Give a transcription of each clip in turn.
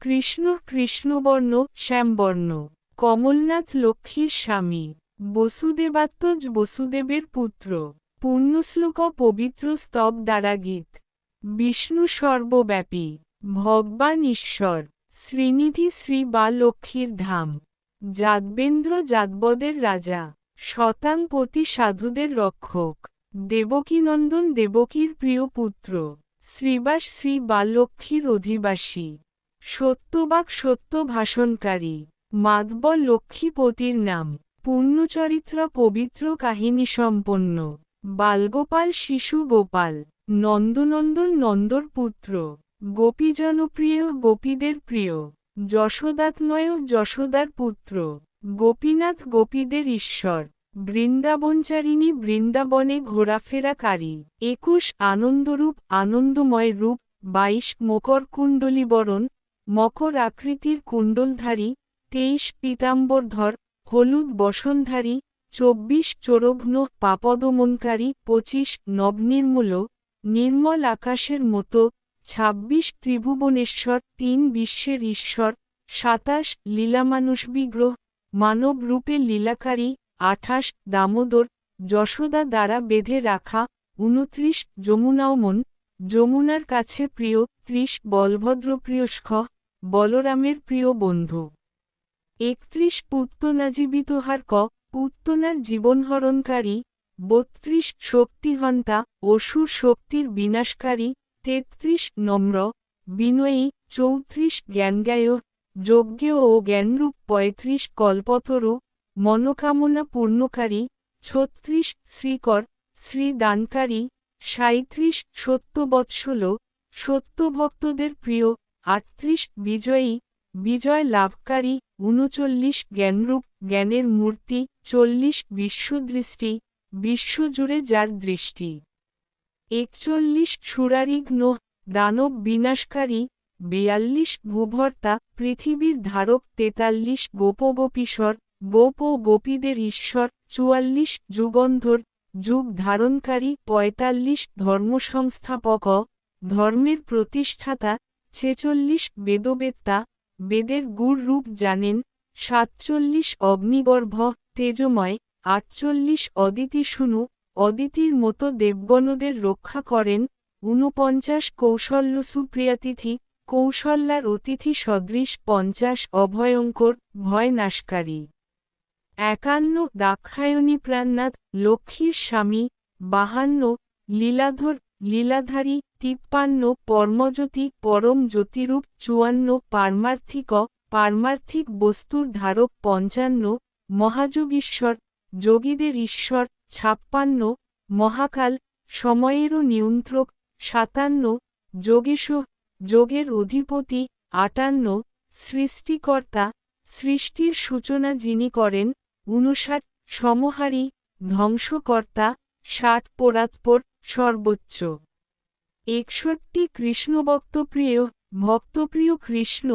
কৃষ্ণ কৃষ্ণবর্ণ, শ্যামবর্ণ। কমলনাথ লক্ষ্মীর স্বামী। বসুদেবাত্মজ বসুদেবের পুত্র। পূর্ণশ্লোক পবিত্র স্তব দ্বারা গীত। বিষ্ণু সর্বব্যাপী। ভগবান ঈশ্বর। শ্রীনিধি শ্রী বা লক্ষ্মীর ধাম। যাদবেন্দ্র যাদবদের রাজা। শতাংপতি সাধুদের রক্ষক। দেবকীনন্দন দেবকীর প্রিয় পুত্র। শ্রীবাস শ্রী বালক্ষ্মীর অধিবাসী। সত্যবাক সত্য ভাষণকারী মাধব লক্ষ্মীপতির নাম, পূর্ণচরিত্র পবিত্র কাহিনী সম্পন্ন, বালগোপাল শিশু গোপাল, নন্দনন্দন নন্দর পুত্র, গোপীজনপ্রিয় গোপীদের প্রিয়, যশোদাত্ময় যশোদার পুত্র, গোপীনাথ গোপীদের ঈশ্বর, বৃন্দাবনচারিণী বৃন্দাবনে ঘোরাফেরাকারী, একুশ আনন্দরূপ আনন্দময় রূপ, বাইশ মকর কুণ্ডলীবরণ মকর আকৃতির কুণ্ডলধারী, তেইশ পীতাম্বরধর, হলুদ বসনধারী, চব্বিশ চোরঘ্ন পাপদমনকারী, পঁচিশ নবনির্মূল, নির্মল আকাশের মতো, ছাব্বিশ ত্রিভুবনেশ্বর, তিন বিশ্বের ঈশ্বর, সাতাশ লীলামানুষ বিগ্রহ মানব রূপে লীলাকারী, আঠাশ দামোদর, যশোদা দ্বারা বেঁধে রাখা, উনত্রিশ যমুনাওমন যমুনার কাছে প্রিয়, ত্রিশ বলভদ্রপ্রিয়স্খ বলরামের প্রিয় বন্ধু। একত্রিশ পুত্তনাজীবিতহার ক, পুত্তনার জীবনহরণকারী, বত্রিশ শক্তিহন্তা, অসুর শক্তির বিনাশকারী, তেত্রিশ নম্র, বিনয়ী, চৌত্রিশ জ্ঞানজ্ঞায় যজ্ঞ ও জ্ঞানরূপ পঁয়ত্রিশ কল্পতরু, মনোকামনা পূর্ণকারী, ছত্রিশ শ্রীকর, শ্রীদানকারী সাঁত্রিশ সত্যবৎসল, সত্যভক্তদের প্রিয় আটত্রিশ বিজয়ী, বিজয় লাভকারী, উনচল্লিশ জ্ঞানরূপ, জ্ঞানের মূর্তি, চল্লিশ বিশ্বদৃষ্টি, বিশ্বজুড়ে যার দৃষ্টি। একচল্লিশ সুরারিঘ্ন, দানব বিনাশকারী, বেয়াল্লিশ ভূভর্তা, পৃথিবীর ধারক, তেতাল্লিশ গোপগোপীশ্বর গোপ গোপীদের ঈশ্বর, চুয়াল্লিশ যুগন্ধর, যুগ ধারণকারী, পঁয়তাল্লিশ ধর্মসংস্থাপক, ধর্মের প্রতিষ্ঠাতা ছেচল্লিশ বেদবেত্তা, বেদের গুড় রূপ জানেন, সাতচল্লিশ অগ্নিগর্ভ, তেজময়, আটচল্লিশ অদিতি শুনু, অদিতির মতো দেবগণদের রক্ষা করেন, ঊনপঞ্চাশ কৌশল্য সুপ্রিয়াতিথি, কৌশল্যার অতিথি সদৃশ পঞ্চাশ অভয়ঙ্কর, ভয় নাশকারী। একান্ন দাক্ষায়ণী প্রাণনাথ, লক্ষ্মীর স্বামী, বাহান্ন, লীলাধর লীলাধারী তিপ্পান্ন পরমজ্যোতি পরম জ্যোতিরূপ চুয়ান্ন পারমার্থিক পারমার্থিক বস্তুর ধারক পঞ্চান্ন মহাযোগীশ্বর যোগীদের ঈশ্বর ছাপ্পান্ন মহাকাল সময়েরও নিয়ন্ত্রক সাতান্ন যোগেশ যোগের অধিপতি আটান্ন সৃষ্টিকর্তা সৃষ্টির সূচনা যিনি করেন উনষাট সমহারী ধ্বংসকর্তা ষাট পরাৎপর সর্বোচ্চ। একষট্টি কৃষ্ণভক্তপ্রিয় ভক্তপ্রিয় কৃষ্ণ,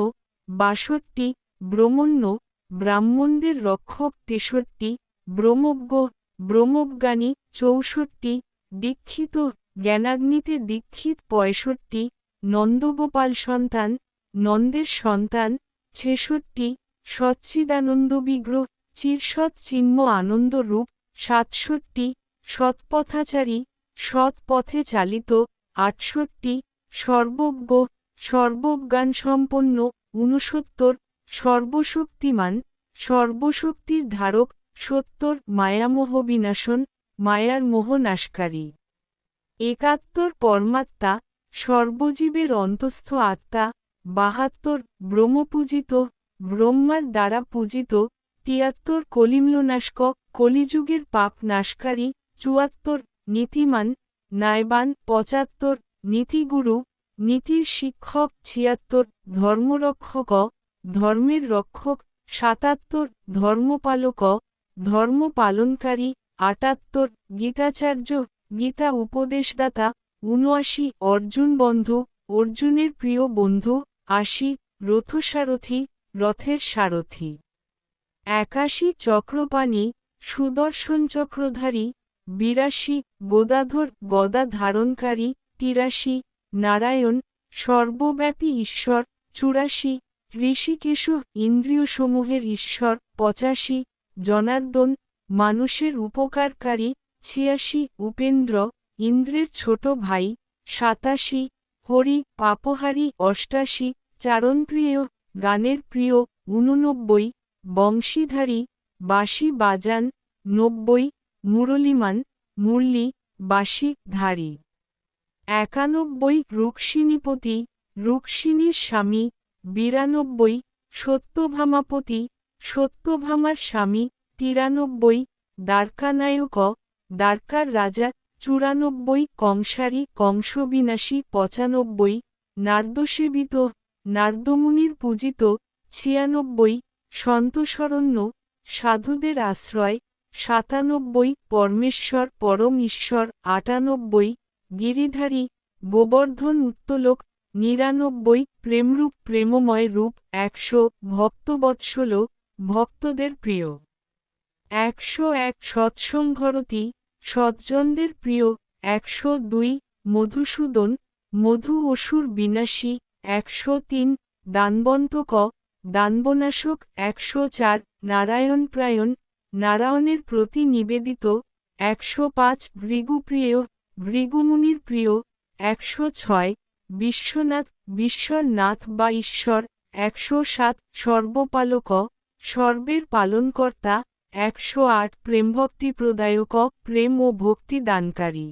বাষট্টি ব্রহ্মণ্য, ব্রাহ্মণদের রক্ষক তেষট্টি ব্রহ্মজ্ঞ, ব্রহ্মজ্ঞানী চৌষট্টি দীক্ষিত, জ্ঞানাগ্নিতে দীক্ষিত পঁয়ষট্টি নন্দগোপাল সন্তান, নন্দের সন্তান ছেষট্টি সচ্চিদানন্দ বিগ্রহ, চিরসৎ চিন্ম আনন্দ রূপ সাতষট্টি সৎপথাচারী সৎ পথে চালিত, আটষট্টি, সর্বজ্ঞ সর্বজ্ঞান সম্পন্ন ঊনসত্তর, সর্বশক্তিমান, সর্বশক্তির ধারক, সত্তর মায়ামোহ বিনাশন মায়ার মোহ নাশকারী একাত্তর, পরমাত্মা, সর্বজীবের অন্তস্থ আত্মা। বাহাত্তর, ব্রহ্মপূজিত, ব্রহ্মার দ্বারা পূজিত। তিয়াত্তর কলিম্লনাশক কলিযুগের পাপ নাশকারী চুয়াত্তর, নীতিমান নায়বান পঁচাত্তর, নীতিগুরু, নীতির শিক্ষক, ছিয়াত্তর, ধর্মরক্ষক, ধর্মের রক্ষক, সাতাত্তর, ধর্মপালক ধর্ম পালনকারী আটাত্তর, গীতাচার্য, গীতা উপদেশদাতা, উনআশি, অর্জুন বন্ধু, অর্জুনের প্রিয় বন্ধু, আশি, রথসারথী, রথের সারথী। একাশি চক্রপাণী, সুদর্শন চক্রধারী বিরাশি, গোদাধর, গদা ধারণকারী, তিরাশি, নারায়ণ, সর্বব্যাপী ঈশ্বর, চুরাশি, ঋষিকেশ ইন্দ্রিয়সমূহের ঈশ্বর, পঁচাশি, জনার্দন, মানুষের উপকারকারী, ছিয়াশি, উপেন্দ্র, ইন্দ্রের ছোট ভাই, সাতাশি, হরি, পাপহারি, অষ্টাশি, চারণপ্রিয়, গানের প্রিয়, ঊননব্বই, বংশীধারী, বাঁশি বাজান, নব্বই মুরলিমান, মুরলি বাঁশি ধারী একানব্বই রুক্মিণীপতি, রুক্মিণীর স্বামী, বিরানব্বই সত্যভামাপতি, সত্যভামার স্বামী, তিরানব্বই দ্বারকানায়ক, দ্বারকার রাজা, চুরানব্বই কংসারী, কংসবিনাশী, পঁচানব্বই নার্দসেবিত, নার্দমুনির পূজিত, ছিয়ানব্বই সন্তশরণ্য, সাধুদের আশ্রয় সাতানব্বই পরমেশ্বর, পরম ঈশ্বর, আটানব্বই গিরিধারী, গোবর্ধন উত্তলোক, নিরানব্বই প্রেমরূপ, প্রেমময় রূপ, একশো ভক্তবৎসল, ভক্তদের প্রিয়। একশো এক সৎসংঘরতি সজ্জনদের প্রিয়। একশো দুই মধুসূদন, মধু অসুর বিনাশী। একশো তিন দানবন্তক, দানবনাশক। একশো চার নারায়ণপ্রায়ণ। নারায়ণের প্রতি নিবেদিত একশো পাঁচ ভৃগুপ্রিয়, ভৃগুমুনির প্রিয়, একশো ছয় বিশ্বনাথ বিশ্বনাথ বা ঈশ্বর, একশো সাত সর্বপালক, সর্বের পালনকর্তা, একশো আট প্রেমভক্তি প্রদায়ক প্রেম ও ভক্তি দানকারী